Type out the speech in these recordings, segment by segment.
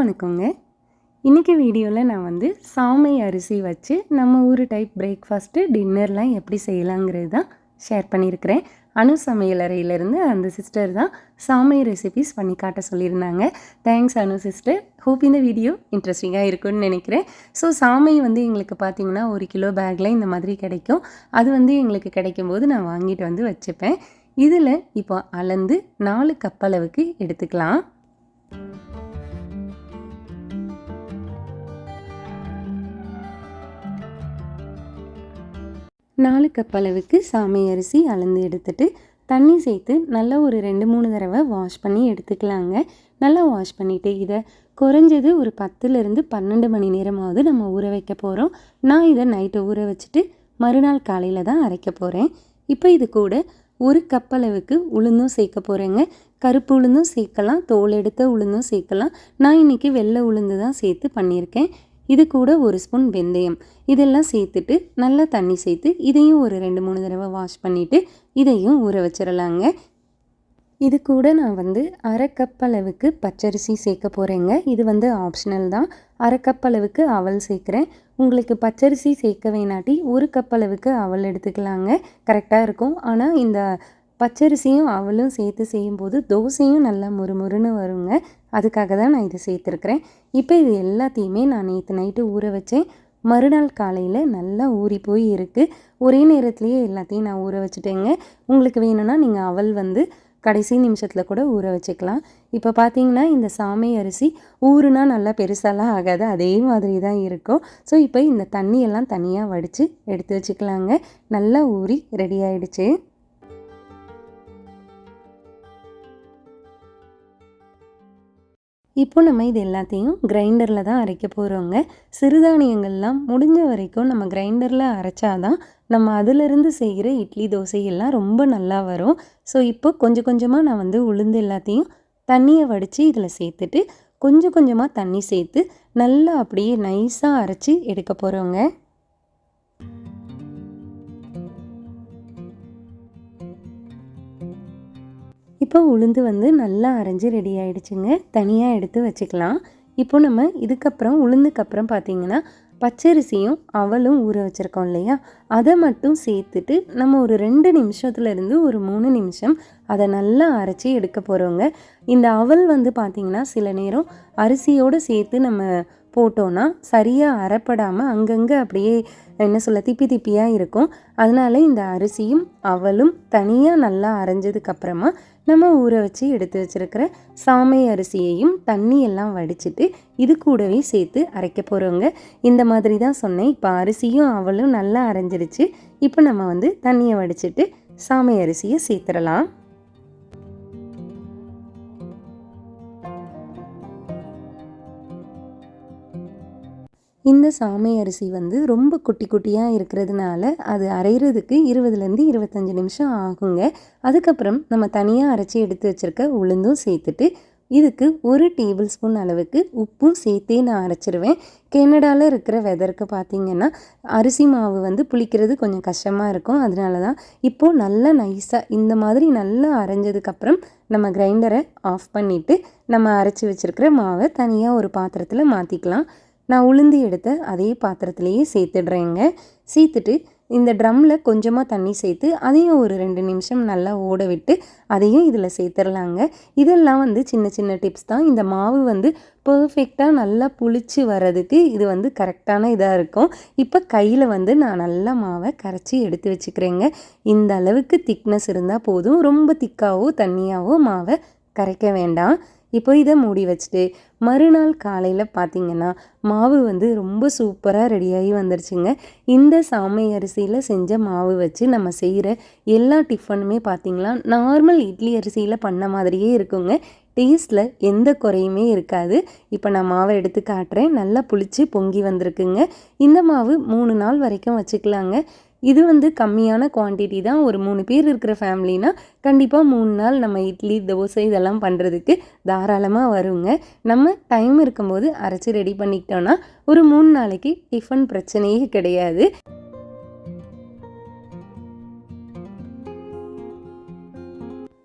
வணக்கங்க. இன்றைக்கி வீடியோவில் நான் வந்து சாமை அரிசி வச்சு நம்ம ஊர் டைப் பிரேக்ஃபாஸ்ட்டு டின்னர்லாம் எப்படி செய்யலாங்கிறது தான் ஷேர் பண்ணியிருக்கிறேன் அணு சமையலறையிலேருந்து அந்த சிஸ்டர் தான் சாமை ரெசிபிஸ் பண்ணி காட்ட சொல்லியிருந்தாங்க. தேங்க்ஸ் அணு சிஸ்டர் ஹோப் இந்த வீடியோ இன்ட்ரெஸ்டிங்காக இருக்கும்னு நினைக்கிறேன். ஸோ சாமை வந்து எங்களுக்கு பார்த்திங்கன்னா ஒரு கிலோ பேக்கில் இந்த மாதிரி கிடைக்கும். அது வந்து எங்களுக்கு கிடைக்கும்போது நான் வாங்கிட்டு வந்து வச்சுப்பேன். இதில் இப்போ அளந்து நாலு கப் அளவுக்கு எடுத்துக்கலாம். நாலு கப் அளவுக்கு சாமை அரிசி அளந்து எடுத்துட்டு தண்ணி சேர்த்து நல்லா ஒரு ரெண்டு மூணு தடவை வாஷ் பண்ணி எடுத்துக்கலாங்க. நல்லா வாஷ் பண்ணிவிட்டு இதை குறைஞ்சது ஒரு பத்துலேருந்து பன்னெண்டு மணி நேரமாவது நம்ம ஊற வைக்க போகிறோம் நான் இதை நைட்டு ஊற வச்சுட்டு மறுநாள் காலையில் தான் அரைக்க போகிறேன் இப்போ இது கூட ஒரு கப் அளவுக்கு உளுந்தும் சேர்க்க போகிறேங்க கருப்பு உளுந்தும் சேர்க்கலாம் தோல் எடுத்த உளுந்தும் சேர்க்கலாம். நான் இன்றைக்கி வெள்ளை உளுந்து தான் சேர்த்து பண்ணியிருக்கேன். இது கூட ஒரு ஸ்பூன் வெந்தயம். இதெல்லாம் சேர்த்துட்டு நல்லா தண்ணி சேர்த்து இதையும் ஒரு ரெண்டு மூணு தடவை வாஷ் பண்ணிவிட்டு இதையும் ஊற வச்சிடலாங்க இது கூட நான் வந்து அரை கப் அளவுக்கு பச்சரிசி சேர்க்க போகிறேங்க இது வந்து ஆப்ஷனல் தான். அரை கப் அளவுக்கு அவல் சேர்க்குறேன். உங்களுக்கு பச்சரிசி சேர்க்க வேணாட்டி ஒரு கப் அளவுக்கு அவல் எடுத்துக்கலாங்க. கரெக்டாக இருக்கும். ஆனால் இந்த பச்சரிசியும் அவளும் சேர்த்து செய்யும்போது தோசையும் நல்லா முறுமுறுன்னு வருங்க. அதுக்காக தான் நான் இதை சேர்த்துருக்குறேன். இப்போ இது எல்லாத்தையுமே நான் நேற்று நைட்டு ஊற வச்சேன். மறுநாள் காலையில் நல்லா ஊறி போய் இருக்குது ஒரே நேரத்துலேயே எல்லாத்தையும் நான் ஊற வச்சுட்டேங்க. உங்களுக்கு வேணும்னா நீங்கள் அவல் வந்து கடைசி நிமிஷத்தில் கூட ஊற வச்சுக்கலாம். இப்போ பார்த்தீங்கன்னா இந்த சாமை அரிசி ஊறுனா நல்லா பெருசாலாம் ஆகாது. அதே மாதிரி தான் இருக்கும். ஸோ இப்போ இந்த தண்ணியெல்லாம் தனியாக வடித்து எடுத்து வச்சுக்கலாங்க. நல்லா ஊறி ரெடி ஆயிடுச்சு. இப்போ நம்ம இது எல்லாத்தையும் கிரைண்டரில் தான் அரைக்க போகிறோங்க சிறுதானியங்கள்லாம் முடிஞ்ச வரைக்கும் நம்ம கிரைண்டரில் அரைச்சாதான் நம்ம அதிலிருந்து செய்கிற இட்லி தோசை எல்லாம் ரொம்ப நல்லா வரும். ஸோ இப்போ கொஞ்சம் கொஞ்சமாக நான் வந்து உளுந்து எல்லாத்தையும் தண்ணியை வடித்து இதில் சேர்த்துட்டு கொஞ்சம் கொஞ்சமாக தண்ணி சேர்த்து நல்லா அப்படியே நைஸாக அரைச்சி எடுக்க போகிறோங்க இப்போ உளுந்து வந்து நல்லா அரைஞ்சி ரெடி ஆகிடுச்சுங்க தனியாக எடுத்து வச்சுக்கலாம். இப்போ நம்ம இதுக்கப்புறம் உளுந்துக்கப்புறம் பார்த்திங்கன்னா பார்த்தீங்கன்னா பச்சரிசியும் அவலும் ஊற வச்சுருக்கோம் இல்லையா? அதை மட்டும் சேர்த்துட்டு நம்ம ஒரு ரெண்டு நிமிஷத்துலேருந்து ஒரு மூணு நிமிஷம் அதை நல்லா அரைச்சி எடுக்க போகிறோங்க இந்த அவல் வந்து பார்த்திங்கன்னா சில நேரம் அரிசியோடு சேர்த்து நம்ம போட்டோன்னா சரியாக அரைப்படாமல் அங்கங்கே அப்படியே என்ன சொல்ல திப்பி திப்பியாக இருக்கும். அதனால இந்த அரிசியும் அவலும் தனியாக நல்லா அரைஞ்சதுக்கப்புறமா நம்ம ஊற வச்சு எடுத்து வச்சுருக்கிற சாமை அரிசியையும் தண்ணி எல்லாம் வடிச்சிட்டு இது கூடவே சேர்த்து அரைக்க போகிறவங்க இந்த மாதிரி தான் சொன்னேன். இப்போ அரிசியும் அவளும் நல்லா அரைஞ்சிருச்சு. இப்போ நம்ம வந்து தண்ணியை வடிச்சிட்டு சாமை அரிசியை சேர்த்துடலாம். இந்த சாமை அரிசி வந்து ரொம்ப குட்டி குட்டியாக இருக்கிறதுனால அது அரைகிறதுக்கு இருபதுலேருந்து இருபத்தஞ்சி நிமிஷம் ஆகுங்க. அதுக்கப்புறம் நம்ம தனியாக அரைச்சி எடுத்து வச்சுருக்க உளுந்தும் சேர்த்துட்டு இதுக்கு ஒரு டேபிள் ஸ்பூன் அளவுக்கு உப்பும் சேர்த்தே நான் அரைச்சிருவேன். கெனடாவில் இருக்கிற வெதருக்கு பார்த்திங்கன்னா அரிசி மாவு வந்து புளிக்கிறது கொஞ்சம் கஷ்டமாக இருக்கும். அதனால தான் இப்போது நல்லா நைஸாக இந்த மாதிரி நல்லா அரைஞ்சதுக்கப்புறம் நம்ம கிரைண்டரை ஆஃப் பண்ணிவிட்டு நம்ம அரைச்சி வச்சுருக்கிற மாவை தனியாக ஒரு பாத்திரத்தில் மாற்றிக்கலாம் நான் உளுந்து எடுத்த அதே பாத்திரத்துலேயே சேர்த்துடுறேங்க. சேர்த்துட்டு இந்த ட்ரம்மில் கொஞ்சமாக தண்ணி சேர்த்து அதையும் ஒரு ரெண்டு நிமிஷம் நல்லா ஓட விட்டு அதையும் இதில் சேர்த்துடலாங்க. இதெல்லாம் வந்து சின்ன சின்ன டிப்ஸ் தான். இந்த மாவு வந்து பர்ஃபெக்டாக நல்லா புளிச்சு வர்றதுக்கு இது வந்து கரெக்டான இதாக இருக்கும். இப்போ கையில் வந்து நான் நல்லா மாவை கரைச்சி எடுத்து வச்சுக்கிறேங்க. இந்த அளவுக்கு திக்னஸ் இருந்தால் போதும். ரொம்ப திக்காவோ தண்ணியாவோ மாவை கரைக்க வேண்டாம். இப்போ இதை மூடி வச்சுட்டு மறுநாள் காலையில் பார்த்திங்கன்னா மாவு வந்து ரொம்ப சூப்பராக ரெடியாகி வந்துருச்சுங்க. இந்த சாமை அரிசியில் செஞ்ச மாவு வச்சு நம்ம செய்கிற எல்லா டிஃபனுமே பார்த்திங்களா நார்மல் இட்லி அரிசியில் பண்ண மாதிரியே இருக்குங்க. டேஸ்ட்டில் எந்த குறையுமே இருக்காது. இப்போ நான் மாவை எடுத்து காட்டுறேன். நல்லா புளிச்சு பொங்கி வந்திருக்குங்க. இந்த மாவு மூணு நாள் வரைக்கும் வச்சுக்கலாங்க. இது வந்து கம்மியான குவான்டிட்டி தான். ஒரு மூணு பேர் இருக்கிற ஃபேமிலினா கண்டிப்பாக மூணு நாள் நம்ம இட்லி தோசை இதெல்லாம் பண்ணுறதுக்கு தாராளமாக வருங்க. நம்ம டைம் இருக்கும்போது அரைச்சி ரெடி பண்ணிக்கிட்டோன்னா ஒரு மூணு நாளைக்கு டிஃபன் பிரச்சனையே கிடையாது.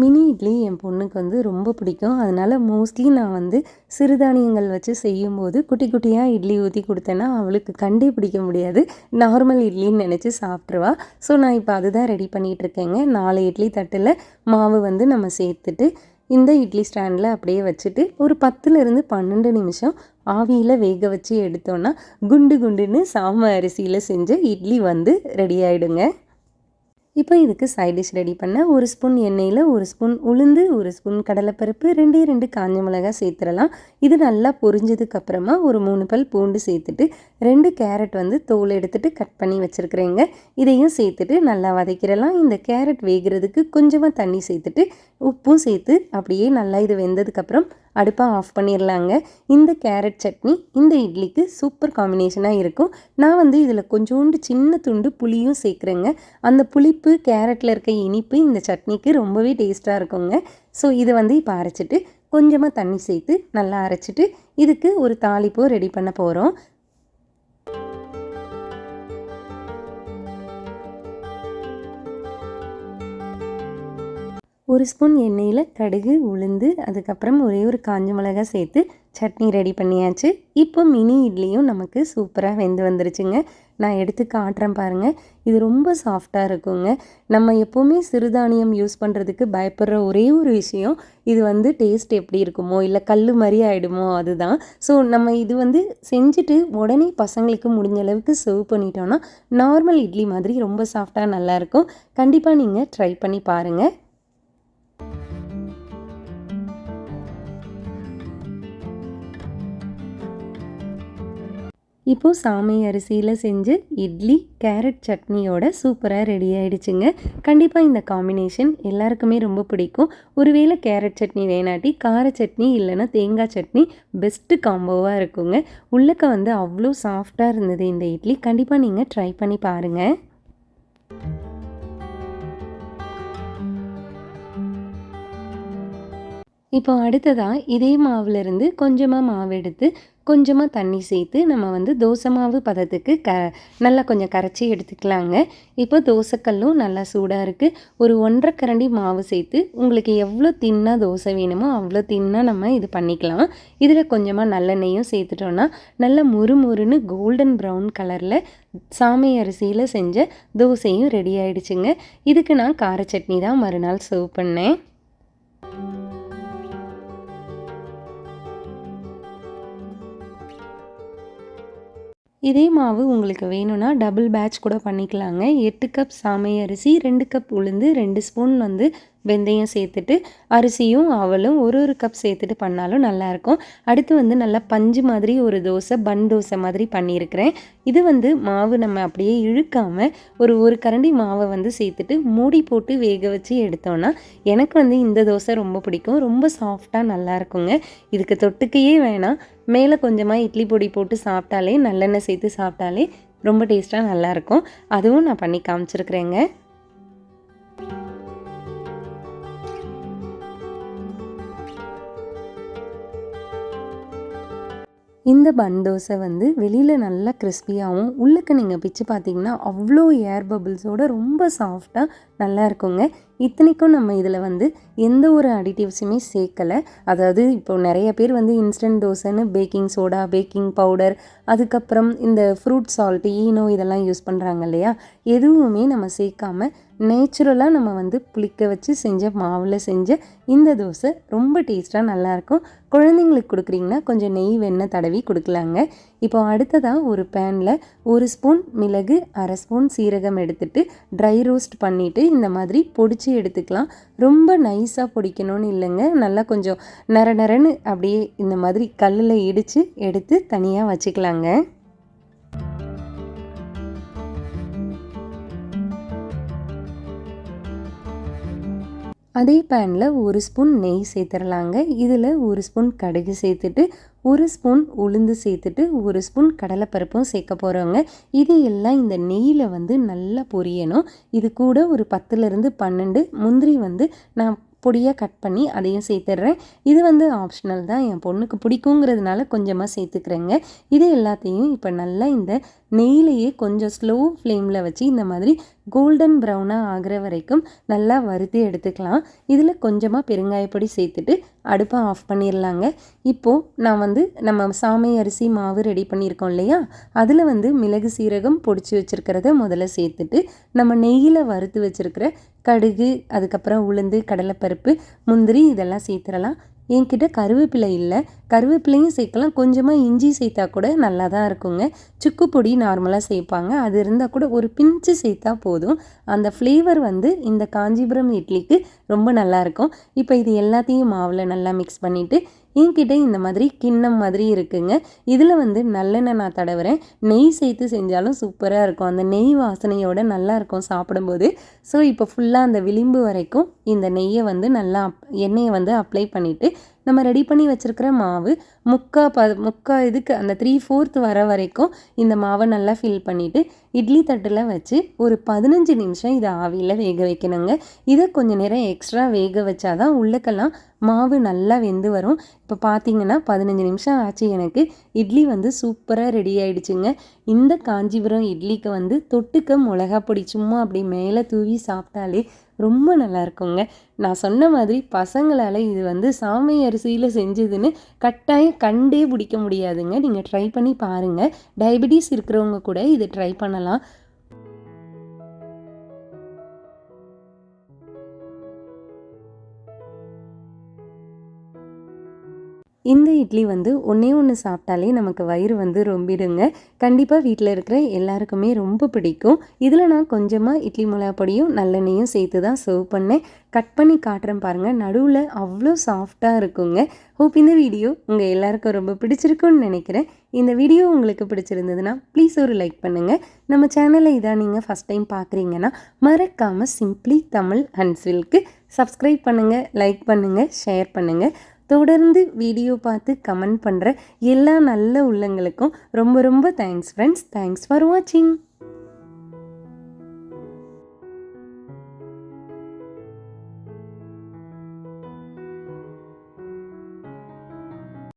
மினி இட்லி என் பொண்ணுக்கு வந்து ரொம்ப பிடிக்கும். அதனால் மோஸ்ட்லி நான் வந்து சிறுதானியங்கள் வச்சு செய்யும்போது குட்டி குட்டியாக இட்லி ஊற்றி கொடுத்தேன்னா அவளுக்கு கண்டே பிடிக்க முடியாது. நார்மல் இட்லின்னு நினச்சி சாப்பிட்ருவா ஸோ நான் இப்போ அதுதான் ரெடி பண்ணிகிட்ருக்கேங்க நாலு இட்லி தட்டில் மாவு வந்து நம்ம சேர்த்துட்டு இந்த இட்லி ஸ்டாண்டில் அப்படியே வச்சுட்டு ஒரு பத்துலேருந்து பன்னெண்டு நிமிஷம் ஆவியில் வேக வச்சு எடுத்தோன்னா குண்டு குண்டுன்னு சாம அரிசியில் செஞ்ச இட்லி வந்து ரெடி ஆகிடுங்க இப்போ இதுக்கு சைட் டிஷ் ரெடி பண்ண ஒரு ஸ்பூன் எண்ணெயில் ஒரு ஸ்பூன் உளுந்து ஒரு ஸ்பூன் கடலைப்பருப்பு ரெண்டே ரெண்டு காஞ்ச மிளகாய் சேர்த்துடலாம். இது நல்லா பொரிஞ்சதுக்கப்புறமா ஒரு மூணு பல் பூண்டு சேர்த்துட்டு ரெண்டு கேரட் வந்து தோல் எடுத்துகிட்டு கட் பண்ணி வச்சுருக்குறேங்க. இதையும் சேர்த்துட்டு நல்லா வதக்கிடலாம். இந்த கேரட் வேகிறதுக்கு கொஞ்சமாக தண்ணி சேர்த்துட்டு உப்பும் சேர்த்து அப்படியே நல்லா இது வெந்ததுக்கப்புறம் அடுப்பாக ஆஃப் பண்ணிடலாங்க இந்த கேரட் சட்னி இந்த இட்லிக்கு சூப்பர் காம்பினேஷனாக இருக்கும். நான் வந்து இதில் கொஞ்சோண்டு சின்ன துண்டு புளியும் சேர்க்குறேங்க. அந்த புளிப்பு கேரட்டில் இருக்க இனிப்பு இந்த சட்னிக்கு ரொம்பவே டேஸ்ட்டாக இருக்குங்க. ஸோ இதை வந்து இப்போ அரைச்சிட்டு கொஞ்சமாக தண்ணி சேர்த்து நல்லா அரைச்சிட்டு இதுக்கு ஒரு தாளிப்போ ரெடி பண்ண போகிறோம் ஒரு ஸ்பூன் எண்ணெயில் கடுகு உளுந்து அதுக்கப்புறம் ஒரே ஒரு காஞ்ச மிளகா சேர்த்து சட்னி ரெடி பண்ணியாச்சு. இப்போ மினி இட்லியும் நமக்கு சூப்பராக வெந்து வந்துருச்சுங்க. நான் எடுத்து காட்டுறேன் பாருங்கள் இது ரொம்ப சாஃப்டாக இருக்குங்க. நம்ம எப்போவுமே சிறுதானியம் யூஸ் பண்ணுறதுக்கு பயப்படுற ஒரே ஒரு விஷயம் இது வந்து டேஸ்ட் எப்படி இருக்குமோ இல்லை கல் மாதிரி ஆகிடுமோ அதுதான். ஸோ நம்ம இது வந்து செஞ்சுட்டு உடனே பசங்களுக்கு முடிஞ்ச அளவுக்கு சர்வ் பண்ணிட்டோன்னா நார்மல் இட்லி மாதிரி ரொம்ப சாஃப்டாக நல்லாயிருக்கும் கண்டிப்பாக நீங்கள் ட்ரை பண்ணி பாருங்கள் இப்போது சாமை அரிசியில் செஞ்சு இட்லி கேரட் சட்னியோட சூப்பராக ரெடி ஆகிடுச்சுங்க கண்டிப்பாக இந்த காம்பினேஷன் எல்லாருக்குமே ரொம்ப பிடிக்கும். ஒருவேளை கேரட் சட்னி வேணாட்டி கார சட்னி இல்லைன்னா தேங்காய் சட்னி பெஸ்ட்டு காம்போவாக இருக்குங்க. உள்ளக்க வந்து அவ்வளோ சாஃப்டாக இருந்தது இந்த இட்லி. கண்டிப்பாக நீங்கள் ட்ரை பண்ணி பாருங்கள் இப்போ அடுத்ததாக இதே மாவுலேருந்து கொஞ்சமாக மாவு எடுத்து கொஞ்சமாக தண்ணி சேர்த்து நம்ம வந்து தோசை மாவு பதத்துக்கு க நல்லா கொஞ்சம் கரைச்சி எடுத்துக்கலாங்க. இப்போ தோசைக்கல்லும் நல்லா சூடாக இருக்குது ஒரு ஒன்றரை கரண்டி மாவு சேர்த்து உங்களுக்கு எவ்வளோ தின்னாக தோசை வேணுமோ அவ்வளோ தின்னாக நம்ம இது பண்ணிக்கலாம். இதில் கொஞ்சமாக நல்லெண்ணெயும் சேர்த்துட்டோன்னா நல்லா முறுமுறுன்னு கோல்டன் ப்ரௌன் கலரில் சாமி அரிசியில் செஞ்ச தோசையும் ரெடி ஆகிடுச்சுங்க இதுக்கு நான் கார சட்னி தான் மறுநாள் சர்வ் பண்ணேன். இதே மாவு உங்களுக்கு வேணும்னா டபுள் பேட்ச் கூட பண்ணிக்கலாங்க. எட்டு கப் சாமை அரிசி ரெண்டு கப் உளுந்து ரெண்டு ஸ்பூன் வந்து வெந்தயம் சேர்த்துட்டு அரிசியும் அவலும் ஒரு ஒரு கப் சேர்த்துட்டு பண்ணாலும் நல்லாயிருக்கும். அடுத்து வந்து நல்லா பஞ்சு மாதிரி ஒரு தோசை பன் தோசை மாதிரி பண்ணியிருக்கிறேன். இது வந்து மாவு நம்ம அப்படியே இழுக்காமல் ஒரு ஒரு கரண்டி மாவை வந்து சேர்த்துட்டு மூடி போட்டு வேக வச்சு எடுத்தோன்னா எனக்கு வந்து இந்த தோசை ரொம்ப பிடிக்கும். ரொம்ப சாஃப்டாக நல்லா இருக்குங்க இதுக்கு தொட்டுக்கையே வேணாம். மேலே கொஞ்சமாக இட்லி பொடி போட்டு சாப்பிட்டாலே நல்லெண்ணெய் சேர்த்து சாப்பிட்டாலே ரொம்ப டேஸ்ட்டாக நல்லாயிருக்கும். அதுவும் நான் பண்ணி காமிச்சிருக்கிறேங்க. இந்த பன் தோசை வந்து வெளியில் நல்லா கிறிஸ்பியாகவும் உள்ளுக்கு நீங்கள் பிச்சு பார்த்தீங்கன்னா அவ்வளோ ஏர் பபிள்ஸோடு ரொம்ப சாஃப்டாக நல்லா இருக்குங்க. இத்தனைக்கும் நம்ம இதில் வந்து எந்த ஒரு அடிட்டிவ்ஸுமே சேர்க்கலை. அதாவது இப்போ நிறைய பேர் வந்து இன்ஸ்டன்ட் தோசைன்னு பேக்கிங் சோடா பேக்கிங் பவுடர் அதுக்கப்புறம் இந்த ஃப்ரூட் சால்ட் ஈனோ இதெல்லாம் யூஸ் பண்ணுறாங்க இல்லையா? எதுவுமே நம்ம சேர்க்காம நேச்சுரலாக நம்ம வந்து புளிக்க வச்சு செஞ்ச மாவில் செஞ்ச இந்த தோசை ரொம்ப டேஸ்ட்டாக நல்லாயிருக்கும் குழந்தைங்களுக்கு கொடுக்குறீங்கன்னா கொஞ்சம் நெய் வெண்ணெய் தடவி கொடுக்கலாங்க. இப்போ அடுத்ததாக ஒரு பேனில் ஒரு ஸ்பூன் மிளகு அரை ஸ்பூன் சீரகம் எடுத்துட்டு ட்ரை ரோஸ்ட் பண்ணிவிட்டு இந்த மாதிரி பொடிச்சு எடுத்துக்கலாம். ரொம்ப நைஸாக பொடிக்கணும்னு இல்லைங்க. நல்லா கொஞ்சம் நர நரன்னு அப்படியே இந்த மாதிரி கல்லில் இடித்து எடுத்து தனியாக வச்சுக்கலாங்க. அதே பேனில் ஒரு ஸ்பூன் நெய் சேர்த்துடலாங்க இதில் ஒரு ஸ்பூன் கடுகு சேர்த்துட்டு ஒரு ஸ்பூன் உளுந்து சேர்த்துட்டு ஒரு ஸ்பூன் கடலைப்பருப்பும் சேர்க்க போகிறோங்க இது எல்லாம் இந்த நெய்யில் வந்து நல்லா பொரியணும். இது கூட ஒரு பத்துலேருந்து பன்னெண்டு முந்திரி வந்து நான் பொடியாக கட் பண்ணி அதையும் சேர்த்துட்றேன் இது வந்து ஆப்ஷனல் தான். என் பொண்ணுக்கு பிடிக்குங்கிறதுனால கொஞ்சமாக சேர்த்துக்கிறேங்க. இது எல்லாத்தையும் இப்போ நல்லா இந்த நெய்லேயே கொஞ்சம் ஸ்லோ ஃப்ளேமில் வச்சு இந்த மாதிரி கோல்டன் ப்ரௌனாக ஆகிற வரைக்கும் நல்லா வறுத்து எடுத்துக்கலாம். இதில் கொஞ்சமாக பெருங்காயப்பொடி சேர்த்துட்டு அடுப்பை ஆஃப் பண்ணிடலாங்க இப்போது நான் வந்து நம்ம சாமை அரிசி மாவு ரெடி பண்ணியிருக்கோம் இல்லையா? அதில் வந்து மிளகு சீரகம் பொடிச்சு வச்சுருக்கிறத முதல்ல சேர்த்துட்டு நம்ம நெய்யில் வறுத்து வச்சுருக்கிற கடுகு அதுக்கப்புறம் உளுந்து கடலைப்பருப்பு முந்திரி இதெல்லாம் சேர்த்துடலாம் என்கிட்ட கருவேப்பிலை இல்லை. கருவேப்பிலையும் சேர்க்கலாம். கொஞ்சமாக இஞ்சி சேர்த்தா கூட நல்லா தான் இருக்குங்க. சுக்கு பொடி நார்மலாக சேர்ப்பாங்க. அது இருந்தால் கூட ஒரு பிஞ்சு சேர்த்தா போதும். அந்த ஃப்ளேவர் வந்து இந்த காஞ்சிபுரம் இட்லிக்கு ரொம்ப நல்லாயிருக்கும் இப்போ இது எல்லாத்தையும் மாவில் நல்லா மிக்ஸ் பண்ணிவிட்டு என்கிட்ட இந்த மாதிரி கிண்ணம் மாதிரி இருக்குங்க. இதில் வந்து நல்லெண்ணெய் நான் தடவுறேன். நெய் சேர்த்து செஞ்சாலும் சூப்பராக இருக்கும். அந்த நெய் வாசனையோட நல்லாயிருக்கும் சாப்பிடும்போது. ஸோ இப்போ ஃபுல்லாக அந்த விளிம்பு வரைக்கும் இந்த நெய்யை வந்து நல்லா எண்ணெயை வந்து அப்ளை பண்ணிவிட்டு நம்ம ரெடி பண்ணி வச்சுருக்கிற மாவு முக்கா ப முக்கா இதுக்கு அந்த த்ரீ ஃபோர்த் வர வரைக்கும் இந்த மாவை நல்லா ஃபில் பண்ணிவிட்டு இட்லி தட்டில் வச்சு ஒரு பதினஞ்சு நிமிஷம் இதை ஆவியில் வேக வைக்கணுங்க. இதை கொஞ்சம் நேரம் எக்ஸ்ட்ரா வேக வச்சாதான் உள்ளக்கெல்லாம் மாவு நல்லா வெந்து வரும். இப்போ பார்த்தீங்கன்னா பதினஞ்சு நிமிஷம் ஆச்சு எனக்கு. இட்லி வந்து சூப்பராக ரெடி ஆகிடுச்சுங்க இந்த காஞ்சிபுரம் இட்லிக்கு வந்து தொட்டுக்க மிளகா பொடி சும்மா அப்படி மேலே தூவி சாப்பிட்டாலே ரொம்ப நல்லா இருக்குங்க நான் சொன்ன மாதிரி பசங்களால் இது வந்து சாமை அரிசியில் செஞ்சதுன்னு கட்டாயம் கண்டே பிடிக்க முடியாதுங்க. நீங்கள் ட்ரை பண்ணி பாருங்கள் டயபெட்டிஸ் இருக்கிறவங்க கூட இதை ட்ரை பண்ணலாம். இந்த இட்லி வந்து ஒன்றே ஒன்று சாப்பிட்டாலே நமக்கு வயிறு வந்து ரொம்பிடுங்க. கண்டிப்பாக வீட்டில் இருக்கிற எல்லாருக்குமே ரொம்ப பிடிக்கும். இதில் நான் கொஞ்சமாக இட்லி மிளகா பொடியும் நல்லெண்ணெயும் சேர்த்து தான் சர்வ் பண்ணேன். கட் பண்ணி காட்டுறேன் பாருங்கள் நடுவில் அவ்வளோ சாஃப்டாக இருக்குங்க. ஹோப் இந்த வீடியோ உங்கள் எல்லாருக்கும் ரொம்ப பிடிச்சிருக்குன்னு நினைக்கிறேன். இந்த வீடியோ உங்களுக்கு பிடிச்சிருந்ததுன்னா ப்ளீஸ் ஒரு லைக் பண்ணுங்கள் நம்ம சேனலை இதான் நீங்கள் ஃபஸ்ட் டைம் பார்க்குறீங்கன்னா மறக்காமல் சிம்ப்ளி தமிழ் ஹன்ஸ்வில்க்கு சப்ஸ்கிரைப் பண்ணுங்கள் லைக் பண்ணுங்கள் ஷேர் பண்ணுங்கள் தொடர்ந்து வீடியோ பார்த்து கமெண்ட் பண்ணுற எல்லா நல்ல உள்ளங்களுக்கும் ரொம்ப ரொம்ப தேங்க்ஸ் ஃப்ரெண்ட்ஸ் தேங்க்ஸ் ஃபார் வாட்சிங்